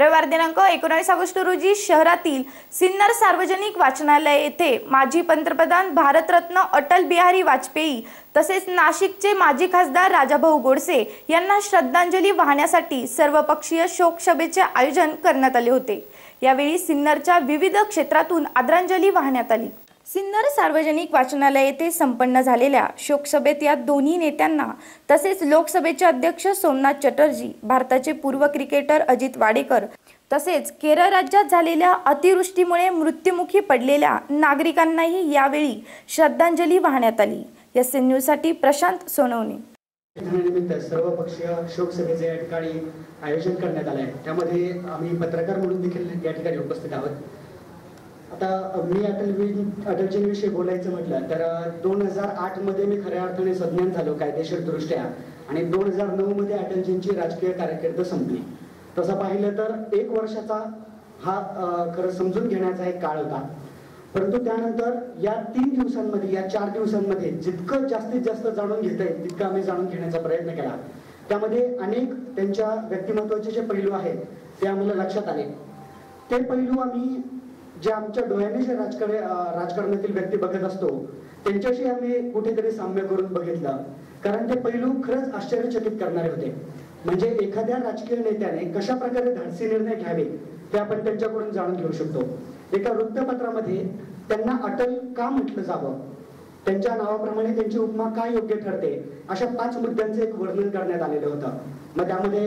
रविवार दिनांक एकोणावीस ऑगस्ट रोजी शहरातील सिन्नर सार्वजनिक वाचनालय येथे माजी पंतप्रधान भारतरत्न अटल बिहारी वाजपेयी तसेच नाशिकचे माजी खासदार राजाभाऊ गोडसे यांना श्रद्धांजली वाहण्यासाठी सर्वपक्षीय शोकसभेचे आयोजन करण्यात आले होते. यावेळी सिन्नरच्या विविध क्षेत्रातून आदरांजली वाहण्यात आली. सिन्नर सार्वजनिक वाचनालय येथे संपन्न झालेल्या शोकसभेत या दोन्ही नेत्यांना तसेच लोकसभेचे अध्यक्ष सोमनाथ चटर्जी भारताचे पूर्व क्रिकेटर अजित वाडेकर तसेच केरळ राज्यात झालेल्या अतिवृष्टीमुळे मृत्युमुखी पडलेल्या नागरिकांनाही यावेळी श्रद्धांजली वाहण्यात आली. एस एन न्यूजसाठी प्रशांत सोनवणे. निमित्त सर्वपक्षीय शोकसभेचे या ठिकाणी आयोजन करण्यात आलं आहे त्यामध्ये आम्ही पत्रकार म्हणून देखील या ठिकाणी उपस्थित आहोत. आता मी अटल अटलजींविषयी बोलायचं म्हटलं तर दोन हजार आठमध्ये मी खऱ्या अर्थाने संज्ञान झालो कायदेशीर दृष्ट्या आणि दोन हजार नऊ मध्ये अटलजींची राजकीय कारकीर्द संपली. तसं पाहिलं तर एक वर्षाचा हा खरं समजून घेण्याचा एक काळ होता. परंतु त्यानंतर या तीन दिवसांमध्ये या चार दिवसांमध्ये जितकं जास्तीत जास्त जाणून घेता येईल तितकं आम्ही जाणून घेण्याचा प्रयत्न केला. त्यामध्ये अनेक त्यांच्या व्यक्तिमत्वाचे जे पैलू आहेत ते आम्हाला लक्षात आले. ते पैलू आम्ही जे आमच्या डोळ्याने जे राजकारण राजकारणातील व्यक्ती बघत असतो त्यांच्याशी आम्ही कुठेतरी साम्य करून बघितलं. कारण ते पैलू खरंच आश्चर्यचकित करणारे होते. म्हणजे एखाद्या राजकीय नेत्याने कशा प्रकारे धाडसी निर्णय घ्यावे ते आपण त्यांच्याकडून जाणून घेऊ शकतो. एका वृत्तपत्रामध्ये त्यांना अटल का म्हटलं जावं? त्यांच्या नावाप्रमाणे त्यांची उपमा काय योग्य ठरते? अशा पाच मुद्द्यांचं एक वर्णन करण्यात आलेलं होतं. मग त्यामध्ये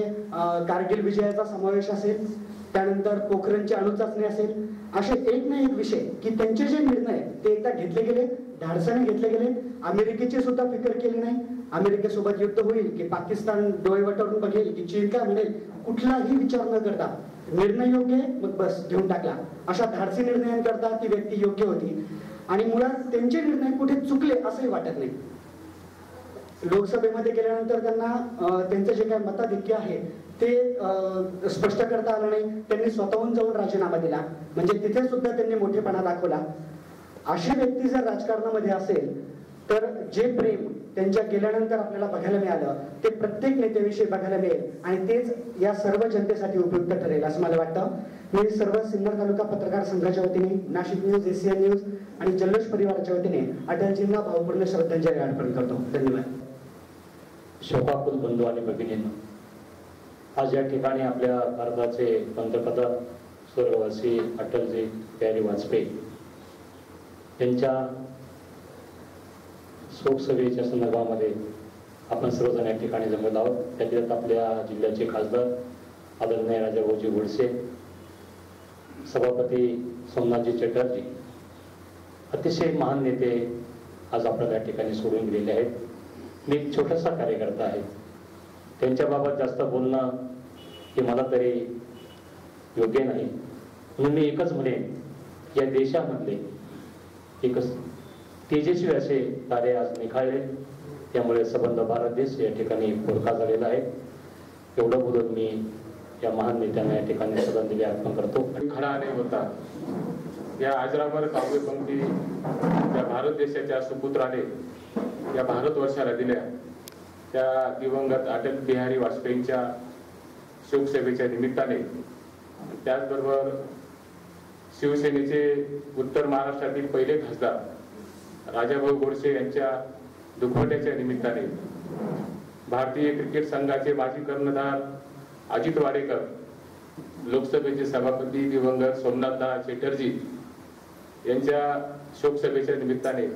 कारगिल विजयाचा समावेश असेल त्यानंतर पोखरणची अणुचाचणी असेल. असे एक ना एक विषय की त्यांचे जे निर्णय ते एकदा घेतले गेले धाडसाने घेतले गेले अमेरिकेची सुद्धा फिकर केली नाही. अमेरिकेसोबत युद्ध होईल की पाकिस्तान डोळे वटवून बघेल की चीन काय म्हणेल कुठलाही विचार न करता निर्णय योग्य मग बस घेऊन टाकला. अशा धाडसी निर्णयांकरता ती व्यक्ती योग्य होती. आणि मुळात त्यांचे निर्णय कुठे चुकले असंही वाटत नाही. लोकसभेमध्ये गेल्यानंतर त्यांना त्यांचं जे काही मताधिक्य आहे ते स्पष्ट करता आलं नाही. त्यांनी स्वतःहून जाऊन राजीनामा दिला. म्हणजे तिथे सुद्धा त्यांनी मोठेपणा दाखवला. अशी व्यक्ती जर राजकारणामध्ये असेल तर जे प्रेम त्यांच्या गेल्यानंतर आपल्याला बघायला मिळालं ते प्रत्येक नेत्याविषयी बघायला मिळेल. आणि तेच या सर्व जनतेसाठी उपयुक्त ठरेल असं मला वाटतं. मी सर्व सिन्नर तालुका पत्रकार संघाच्या वतीने नाशिक न्यूज एसिया न्यूज आणि जल्लोष परिवाराच्या वतीने अटलजींना भावपूर्ण श्रद्धांजली अर्पण करतो. धन्यवाद. शोकाकुल बंधू आणि भगिनींना आज या ठिकाणी आपल्या भारताचे पंतप्रधान स्वर्गवासी अटलजी बिहारी वाजपेयी यांच्या शोकसभेच्या संदर्भामध्ये आपण सर्वजण या ठिकाणी जमत आहोत. त्याच्यात आपल्या जिल्ह्याचे खासदार आदरणीय राजाभाऊजी गोडसे सभापती सोमनाथजी चटर्जी अतिशय महान नेते आज आपल्याला या ठिकाणी सोडून गेलेले आहेत. मी एक छोटासा कार्यकर्ता आहे. त्यांच्याबाबत जास्त बोलणं हे मला तरी योग्य नाही. म्हणून मी एकच म्हणेन या देशामधले एकच तेजस्वी असे कार्य आज निघाले. त्यामुळे संबंध भारत देश या ठिकाणी पोरका झालेला आहे. एवढं बोलून मी या महान नेत्यांना या ठिकाणी श्रद्धांजली अर्पण करतो. खडा नाही होता. या आजरावर काव्य पंक्ती या भारत देशाच्या सुपुत्राने या भारतवर्षाला दिल्या. त्या दिवंगत अटल बिहारी वाजपेयींच्या शोकसेवेच्या निमित्ताने त्याचबरोबर शिवसेनेचे उत्तर महाराष्ट्रातील पहिले खासदार राजाभाऊ गोडसे यांच्या दुखवट्याच्या निमित्ताने भारतीय क्रिकेट संघाचे माजी कर्णधार अजित वाडेकर लोकसभेचे सभापती दिवंगत सोमनाथदा चॅटर्जी यांच्या शोकसभेच्या निमित्ताने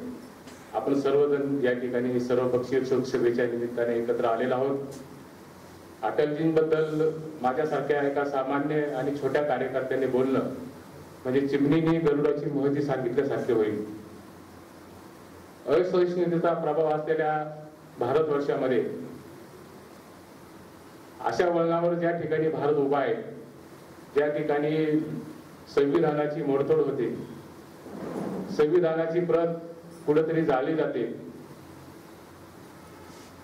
आपण सर्वजण या ठिकाणी सर्वपक्षीय शोकसभेच्या निमित्ताने एकत्र आलेलो आहोत. अटलजींबद्दल माझ्यासारख्या एका सामान्य आणि छोट्या कार्यकर्त्याने बोलणं म्हणजे चिमणीने गरुडाची महती सांगितल्यासारखे होईल. असहिष्णुतेचा प्रभाव असलेल्या भारतवर्षामध्ये अशा वळणावर ज्या ठिकाणी भारत उभा आहे ज्या ठिकाणी संविधानाची मोडतोड होते संविधानाची प्रत कुठेतरी जाळली जाते.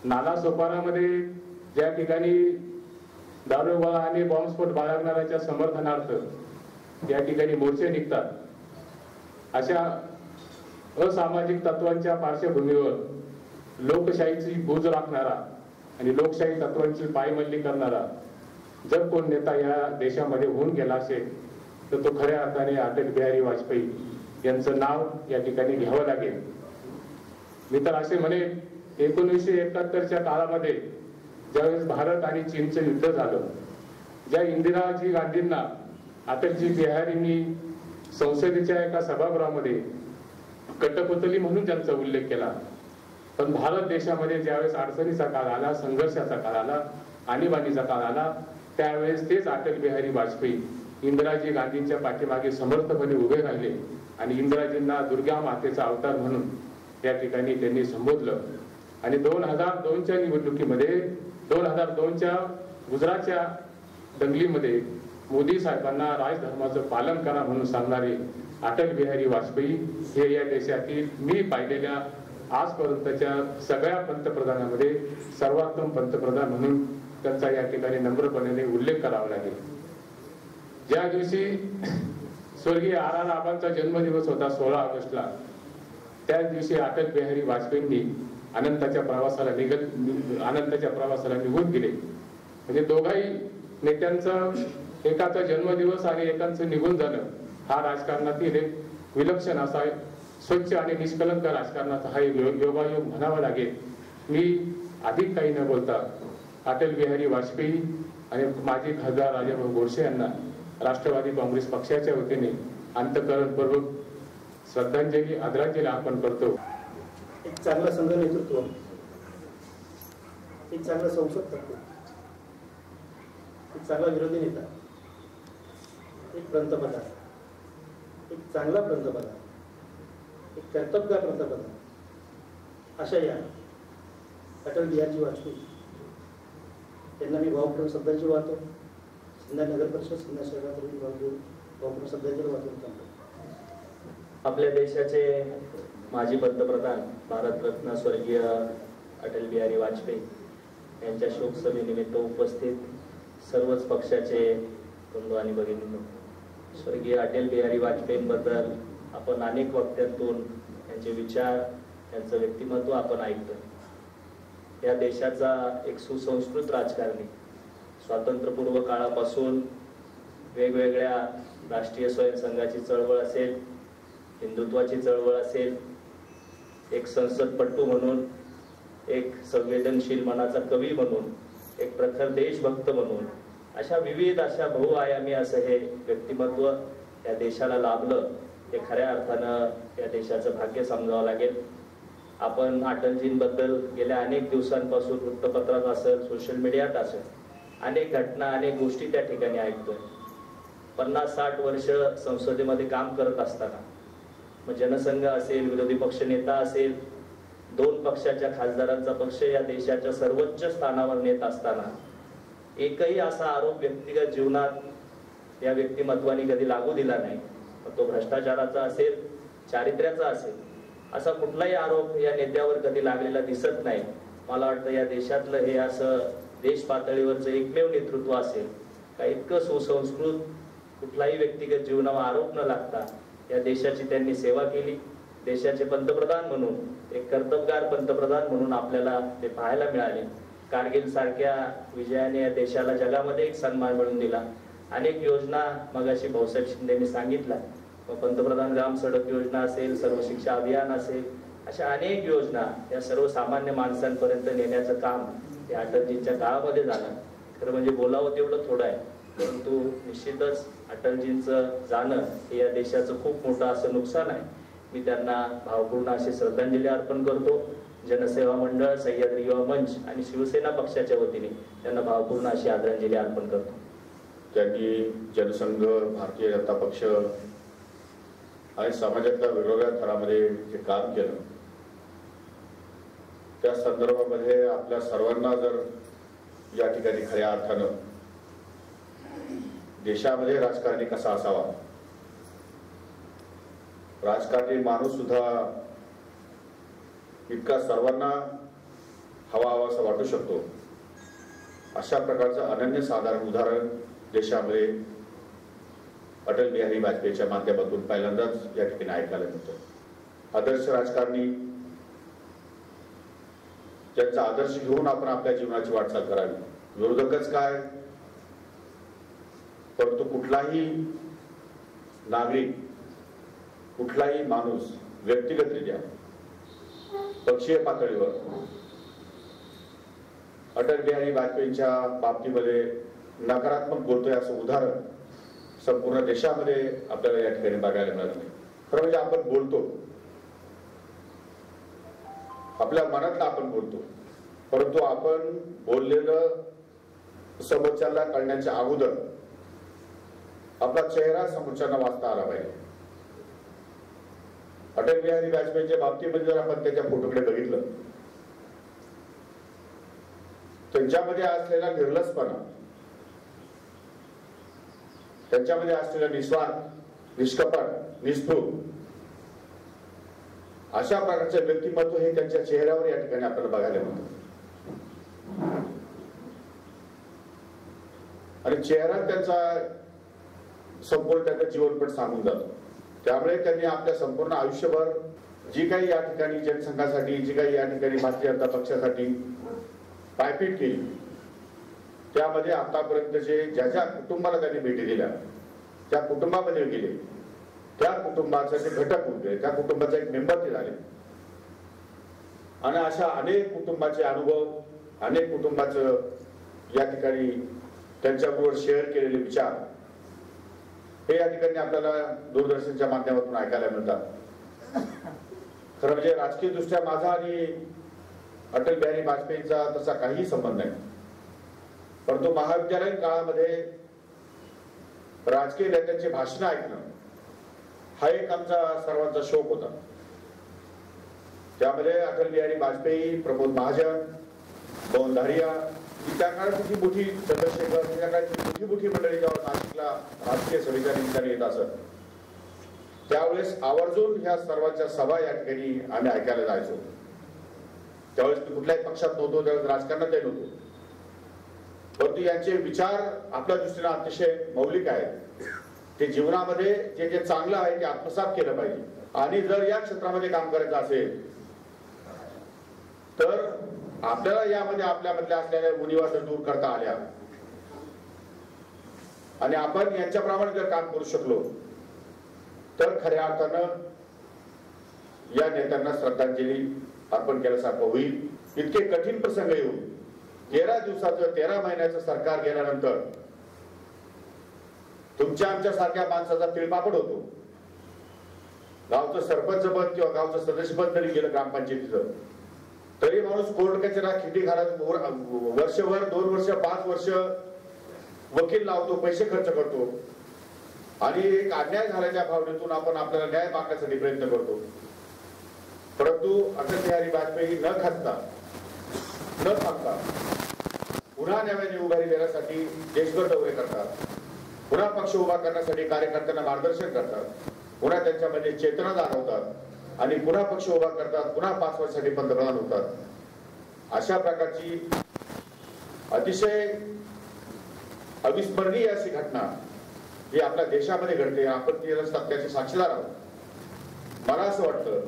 नाना सोपारामध्ये ज्या ठिकाणी दारुगोळा आणि बॉम्बस्फोट बाळगणाऱ्याच्या समर्थनार्थ या ठिकाणी मोर्चे निघतात अशा असामाजिक तत्वांच्या पार्श्वभूमीवर लोकशाहीची बूज राखणारा आणि लोकशाही तत्वांची पायमल्ली करणारा जर कोण नेता या देशामध्ये होऊन गेला असेल तर तो खऱ्या अर्थाने अटल बिहारी वाजपेयी. यांचं नाव या ठिकाणी घ्यावं लागेल. मी तर असे म्हणे एकोणीसशे एकाहत्तरच्या काळामध्ये ज्यावेळेस भारत आणि चीनचं युद्ध झालं ज्या इंदिराजी गांधींना अटलजी बिहारींनी संसदेच्या एका सभागृहामध्ये कटपुतली म्हणून त्यांचा उल्लेख केला. पण भारत देशामध्ये ज्यावेळेस अडचणीचा काळ आला संघर्षाचा काळ आला आणीबाणीचा काळ आला त्यावेळेस तेच अटल बिहारी वाजपेयी इंदिराजी गांधींच्या पाठीमागे समर्थपणे उभे राहिले. आणि इंदिराजींना दुर्गा मातेचा अवतार म्हणून या ठिकाणी त्यांनी संबोधलं. आणि दोन हजार दोनच्या निवडणुकीमध्ये दोन हजार दोनच्या गुजरातच्या दंगलीमध्ये मोदी साहेबांना राजधर्माचं पालन करा म्हणून सांगणारे अटल बिहारी वाजपेयी हे या देशातील मी पाहिलेल्या आजपर्यंतच्या सगळ्या पंतप्रधानामध्ये सर्वोत्तम पंतप्रधान म्हणून त्यांचा या ठिकाणी नम्रपणे उल्लेख करावा लागेल. ज्या दिवशी स्वर्गीय आर आर आबांचा जन्मदिवस होता सोळा ऑगस्टला. त्याच दिवशी अटल बिहारी वाजपेयींनी अनंताच्या प्रवासाला निघत अनंताच्या प्रवासाला निघून गेले. म्हणजे दोघाही नेत्यांचा एकाचा जन्मदिवस आणि एकांचं निघून जाणं हा राजकारणातील एक विलक्षण असा स्वच्छ आणि निष्कलंक राजकारणाचा हा एक योगायोग म्हणावा लागेल. मी अधिक काही न बोलता अटल बिहारी वाजपेयी आणि माजी खासदार राजाभाऊ गोडसे यांना राष्ट्रवादी काँग्रेस पक्षाच्या वतीने अंतकरणपूर्वक श्रद्धांजली आदरांजली अर्पण करतो. एक चांगला संघ नेतृत्व. एक चांगला संसद तत्व. एक चांगला विरोधी नेता. एक पंतप्रधान. एक चांगला पंतप्रधान. एक कर्तव्य पंतप्रधान. अशा या अटल बिहारजी वाजपेयी. त्यांना मी भावपूर्ण शब्दांची वाहतो. सिन्नर नगर परिषद सिन्नर शहरात मी भावपूर्ण भावपूर्ण श्रद्धांजली वाहतो. आपल्या देशाचे माजी पंतप्रधान भारतरत्न स्वर्गीय अटल बिहारी वाजपेयी यांच्या शोकसभेनिमित्त उपस्थित सर्वच पक्षाचे बंधू आणि भगिनी स्वर्गीय अटल बिहारी वाजपेयींबद्दल आपण अनेक वक्त्यांतून त्यांचे विचार त्यांचं व्यक्तिमत्व आपण ऐकतो या देशाचा एक सुसंस्कृत राजकारणी. स्वातंत्र्यपूर्व काळापासून वेगवेगळ्या राष्ट्रीय स्वयंसंघाची चळवळ असेल हिंदुत्वाची चळवळ असेल एक संसदपट्टू म्हणून एक संवेदनशील मनाचा कवी म्हणून एक प्रखर देशभक्त म्हणून अशा विविध अशा बहुआयामी असं हे व्यक्तिमत्व या देशाला लाभलं हे खऱ्या अर्थानं या देशाचं भाग्य समजावं लागेल. आपण अटलजींबद्दल गेल्या अनेक दिवसांपासून वृत्तपत्रात असेल सोशल मीडियात असेल अनेक घटना अनेक गोष्टी त्या ठिकाणी ऐकतोय. पन्नास साठ वर्ष संसदेमध्ये काम करत असताना मग जनसंघ असेल विरोधी पक्ष नेता असेल दोन पक्षाच्या खासदारांचा पक्ष या देशाच्या सर्वोच्च स्थानावर नेत असताना एकही असा आरोप व्यक्तिगत जीवनात या व्यक्तिमत्वाने कधी लागू दिला नाही. तो भ्रष्टाचाराचा असेल चारित्र्याचा असेल असा कुठलाही आरोप या नेत्यावर कधी लागलेला दिसत नाही. मला वाटतं या देशातलं हे असं देश पातळीवरचं एकमेव नेतृत्व असेल. का इतकं सुसंस्कृत कुठलाही व्यक्तिगत जीवनावर आरोप न लागता या देशाची त्यांनी सेवा केली. देशाचे पंतप्रधान म्हणून एक कर्तबगार पंतप्रधान म्हणून आपल्याला ते पाहायला मिळाले. कारगिल सारख्या विजयाने या देशाला जगामध्ये एक सन्मान मिळवून दिला. अनेक योजना मगाशी भाऊसाहेब शिंदेने सांगितल्या. पंतप्रधान ग्राम सडक योजना असेल सर्व शिक्षा अभियान असेल अशा अनेक योजना या सर्वसामान्य माणसांपर्यंत नेण्याचं काम हे अटलजींच्या काळामध्ये झालं. खरं म्हणजे बोलावं तेवढं थोडं आहे. परंतु निश्चितच अटलजींचं जाणं हे या देशाचं खूप मोठं असं नुकसान आहे. मी त्यांना भावपूर्ण अशी श्रद्धांजली अर्पण करतो. जनसेवा मंडळ सह्याद्री युवा मंच आणि शिवसेना पक्षाच्या वतीने त्यांना भावपूर्ण अशी आदरांजली अर्पण करतो. त्यांनी जनसंघ भारतीय जनता पक्ष आणि समाजातल्या वेगवेगळ्या थरामध्ये जे काम केलं त्या संदर्भामध्ये आपल्या सर्वांना जर या ठिकाणी खऱ्या अर्थानं देशामध्ये राजकारणी कसा असावा? राजकारणी माणूस सुद्धा इतका सर्वांना हवा हवा असं वाटू शकतो. अशा प्रकारचं अनन्यसाधारण उदाहरण देशामध्ये अटल बिहारी वाजपेयीच्या माध्यमातून पहिल्यांदाच या ठिकाणी ऐकायला मिळतं. आदर्श राजकारणी ज्यांचा आदर्श घेऊन आपण आपल्या जीवनाची वाटचाल करावी. विरोधकच काय? परंतु कुठलाही नागरिक कुठलाही माणूस व्यक्तिगतरित्या पक्षीय पातळीवर अटल बिहारी वाजपेयींच्या बाबतीमध्ये नकारात्मक बोलतोय असं उदाहरण संपूर्ण देशामध्ये आपल्याला या ठिकाणी बघायला मिळत नाही खरं म्हणजे आपण बोलतो. आपल्या मनातला आपण बोलतो. परंतु आपण बोललेलं समोरच्याला कळण्याच्या अगोदर आपला चेहरा समोरच्यांना वाचता आला पाहिजे. अटल बिहारी वाजपेयीच्या बाबतीमध्ये जर आपण त्याच्या फोटोकडे बघितलं त्यांच्यामध्ये असलेला निर्लसपणा त्यांच्यामध्ये असलेला निस्वार्थ निष्कपट निष्ठूर अशा प्रकारचं व्यक्तिमत्व हे त्यांच्या चेहऱ्यावर या ठिकाणी आपल्याला बघायला मिळतं. आणि चेहरा त्यांचा संपूर्ण त्यांचं जीवनपट सांगून जातो. त्यामुळे त्यांनी आपल्या संपूर्ण आयुष्यभर जी काही या ठिकाणी जनसंघासाठी जी काही या ठिकाणी भारतीय जनता पक्षासाठी पायपीट केली त्यामध्ये आतापर्यंतचे ज्या ज्या कुटुंबाला त्यांनी भेटी दिल्या त्या कुटुंबामध्ये गेले. त्या कुटुंबाचे ते घटक होते त्या कुटुंबाचा एक मेंबर ते झाले. आणि अशा अनेक कुटुंबाचे अनुभव अनेक कुटुंबाचं या ठिकाणी त्यांच्याबरोबर शेअर केलेले विचार हे या ठिकाणी आपल्याला दूरदर्शनच्या माध्यमातून ऐकायला मिळतात. खरं म्हणजे राजकीय दृष्ट्या माझा आणि अटल बिहारी वाजपेयींचा तसा काहीही संबंध नाही. परंतु महाविद्यालयीन काळामध्ये राजकीय नेत्यांची भाषणं ऐकणं हा एक आमचा सर्वांचा शोक होता. त्यामध्ये अटल बिहारी वाजपेयी प्रमोद महाजन पवन धारिया त्या काळात किती मोठी चंद्रशेखर त्या काळात मोठी मोठी मंडळी जेव्हा नाशिकला राजकीय सभेच्या निमित्ताने येत असत. त्यावेळेस आवर्जून ह्या सर्वांच्या सभा या ठिकाणी आम्ही ऐकायला जायचो. त्यावेळेस मी कुठल्याही पक्षात नव्हतो त्यावेळेस राजकारणातही नव्हतो परंतु यांचे विचार आपल्या दृष्टीने अतिशय मौलिक आहेत. ते जीवनामध्ये जे जे चांगलं आहे ते आत्मसात केलं पाहिजे. आणि जर या क्षेत्रामध्ये काम करायचं असेल तर आपल्याला यामध्ये आपल्यामधल्या असलेल्या उणीवा जर दूर करता आल्या. आणि आपण यांच्याप्रमाणे जर काम करू शकलो तर खऱ्या अर्थानं या नेत्यांना श्रद्धांजली अर्पण केल्यासारखं होईल. इतके कठीण प्रसंग येऊन तेरा दिवसाचं तेरा महिन्याचं सरकार गेल्यानंतर तुमच्या आमच्या सारख्या माणसाचा तिळपापड होतो. गावचं सरपंच पद किंवा गावचं सदस्यपद जरी गेलं ग्रामपंचायतीचं. तरी माणूस कोर्ट कचरा खिटी घालत वर्षभर दोन वर्ष पाच वर्ष वकील लावतो पैसे खर्च करतो. आणि एक अन्याय झाल्याच्या भावनेतून आपण आपल्याला न्याय मागण्यासाठी प्रयत्न करतो. परंतु अटल बिहारी वाजपेयी न खासता न थांबता पुन्हा नव्याने उभारी देण्यासाठी देशभर दौरे करतात. पुन्हा पक्ष उभा करण्यासाठी कार्यकर्त्यांना मार्गदर्शन करतात. पुन्हा त्यांच्यामध्ये चेतना जाणवतात आणि पुन्हा पक्ष उभा करतात पुन्हा पाच वर्षासाठी पंतप्रधान होतात. अशा प्रकारची अतिशय अविस्मरणीय अशी घटना ही आपल्या देशामध्ये घडते. आपण तिला सत्याचे साक्षीदार आहोत. मला असं वाटतं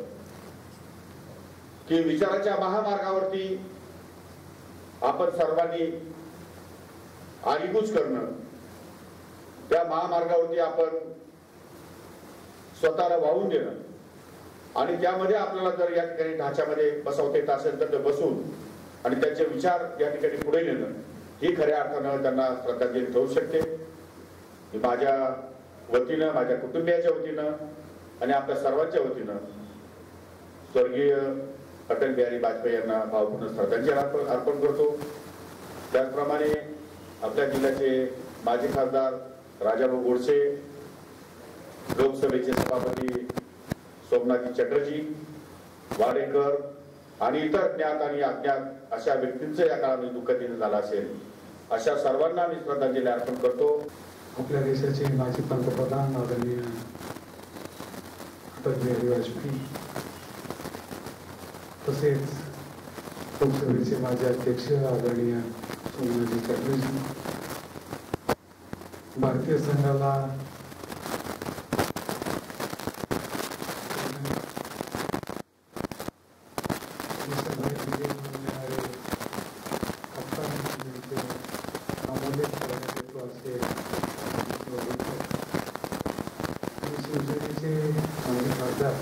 की विचाराच्या महामार्गावरती आपण सर्वांनी आगीकूच करणं. त्या महामार्गावरती आपण स्वतःला वाहून देणं. आणि त्यामध्ये आपल्याला जर या ठिकाणी ढाच्यामध्ये बसवता येत असेल तर ते बसून आणि त्यांचे विचार या ठिकाणी पुढे नेणं. ही खऱ्या अर्थानं त्यांना श्रद्धांजली ठेवू शकते. मी माझ्या वतीनं माझ्या कुटुंबियाच्या वतीनं आणि आपल्या सर्वांच्या वतीनं स्वर्गीय अटल बिहारी वाजपेयी यांना भावपूर्ण श्रद्धांजली अर्पण अर्पण करतो. त्याचप्रमाणे आपल्या जिल्ह्याचे माजी खासदार राजाभाऊ गोडसे लोकसभेचे सभापती सोमनाथजी चटर्जी वाडेकर आणि इतर ज्ञात आणि अज्ञात अशा व्यक्तींचं या काळामध्ये दुःखदिन झालं असेल अशा सर्वांना मी श्रद्धांजली अर्पण करतो. आपल्या देशाचे माजी पंतप्रधान आदरणीय अटल बिहारी वाजपेयी तसेच लोकसभेचे माझे अध्यक्ष आदरणीय सोमनाथजी भारतीय संघाला देशभरात विजय मिळवून देणारे कप्तान यांचे अमूल्य व्यक्तित्व असेल शिवसेनेचे माजी खासदार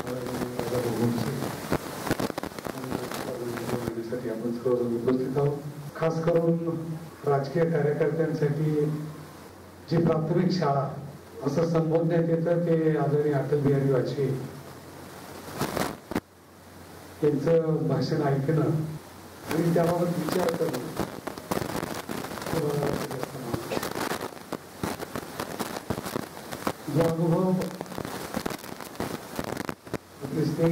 आदरणीय राजाभाऊ गोडसे मांडण्यासाठी आपण सर्वजण उपस्थित आहोत खास करून राजकीय कार्यकर्त्यांसाठी जी प्राथमिक शाळा असं संबोधण्यात येतं ते आदरणीय अटल बिहारी वाजपेयी त्यांचं भाषण ऐकणं आणि त्याबाबत विचार करणं जो अनुभव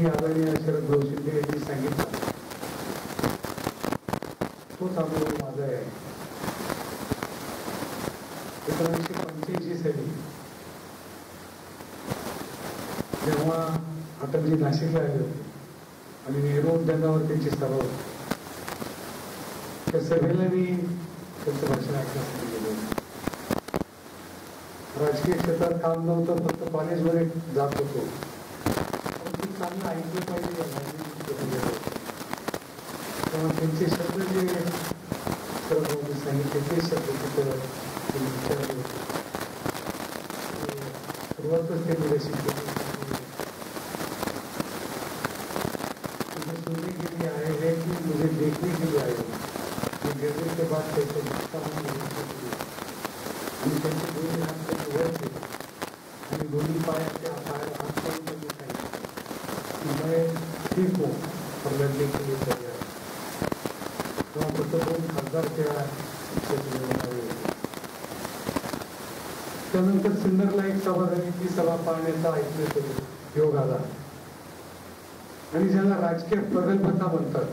आदरणीय शरद जोशी तोच अनुभव माझा आहे एकोणीसशे पंच्याऐंशी साली जेव्हा अटलजी नाशिकला आले होते आणि नेहरू उद्यानावर त्यांची सभा होती त्या सभेला मी त्यांचं भाषण ऐकण्यासाठी गेलो राजकीय क्षेत्रात काम नव्हतं फक्त कॉलेजमध्ये जात होतो. पण ते चांगलं ऐकलं पाहिजे या म्हणजे. त्यांचे शब्द जे शरदभाऊनी सांगितले ते शब्द तिथं त्यांनी विचारले होते ते सुरुवातच त्यांनी अशी केली मुझे सुनने के लिए आए हैं कि मुझे देखने के लिए आए हैं मैं गिरने के बाद कैसे दिखता हूँ देखने के लिए आणि त्यांचे दोन्ही हात कसे वर केले आणि दोन्ही पायाच्या पाय हात करून त्यांनी सांगितलं की मैं ठीक हूँ और लढने के लिए तयार आहे. तेव्हा फक्त दोन खासदार त्या क्षेत्रामध्ये उभे होते त्यानंतर सिन्नरला एक सभा झाली ती सभा पाहण्याचा ऐकण्याचा योग आला आणि ज्याला राजकीय प्रगल्भता म्हणतात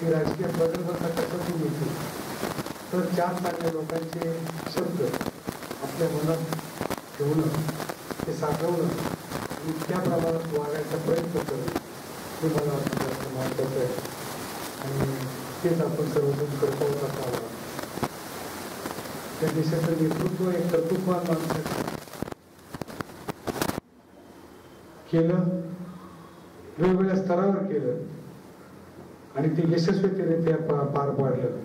ती राजकीय प्रगल्भता कशातून मिळते तर चार चांगल्या लोकांचे शब्द आपल्या मनात ठेवणं ते साठवणं आणि त्या प्रमाणात वागायचा प्रयत्न करणं हे मला वाटतं जास्त महत्त्वाचं आहे. आणि तेच आपण सर्वजण करत आहोत त्या देशाचं नेतृत्व एक कर्तृत्वान माणसाचं केलं वेगवेगळ्या स्तरावर केलं आणि ते यशस्वीरित्या पा- पार पाडलं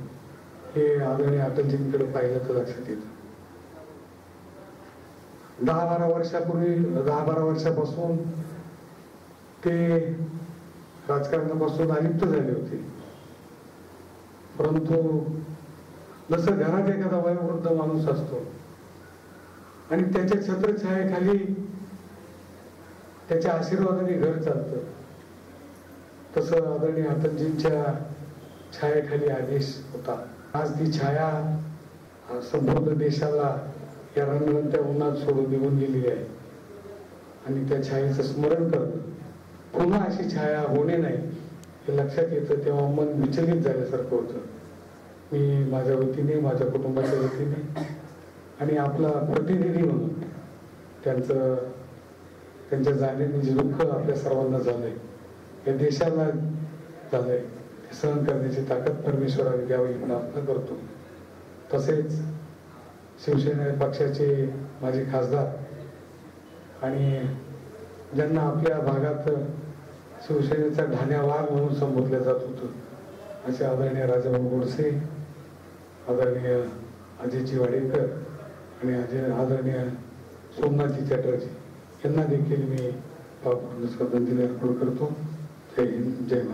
हे आदरणीय अटलजींकडे पाहिलं तर लक्षात येतं दहा बारा वर्षापूर्वी दहा बारा वर्षापासून ते राजकारणापासून अलिप्त झाले होते परंतु जसं घरात एखादा वयोवृद्ध माणूस असतो आणि त्याच्या छत्रछायेखाली त्याच्या आशीर्वादाने घर चालतं तसं आदरणीय अटलजींच्या छायेखाली आदेश होता. आज ती छाया संपूर्ण देशाला या रणरणत्या उन्हात सोडून निघून गेलेली आहे. आणि त्या छायेचं स्मरण करणं पुन्हा अशी छाया होणे नाही हे लक्षात येतं तेव्हा मन विचलित झाल्यासारखं होतं. मी माझ्या वतीने माझ्या कुटुंबाच्या वतीने आणि आपला प्रतिनिधी म्हणून त्यांचं त्यांच्या जाण्याने जे दुःख आपल्या सर्वांना झालंय या देशाला झालंय ते सहन करण्याची ताकद परमेश्वराने द्यावी प्रार्थना करतो. तसेच शिवसेना पक्षाचे माझे खासदार आणि ज्यांना आपल्या भागात शिवसेनेचा ढाण्या वाघ म्हणून संबोधलं जात होतं असे आदरणीय राजाभाऊ गोडसे आदरणीय अजयजी वाडेकर आणि अजय आदरणीय सोमनाथजी चॅटर्जी यांना देखील मी श्रद्धांजली अर्पण करतो. जय हिंद जय महाराज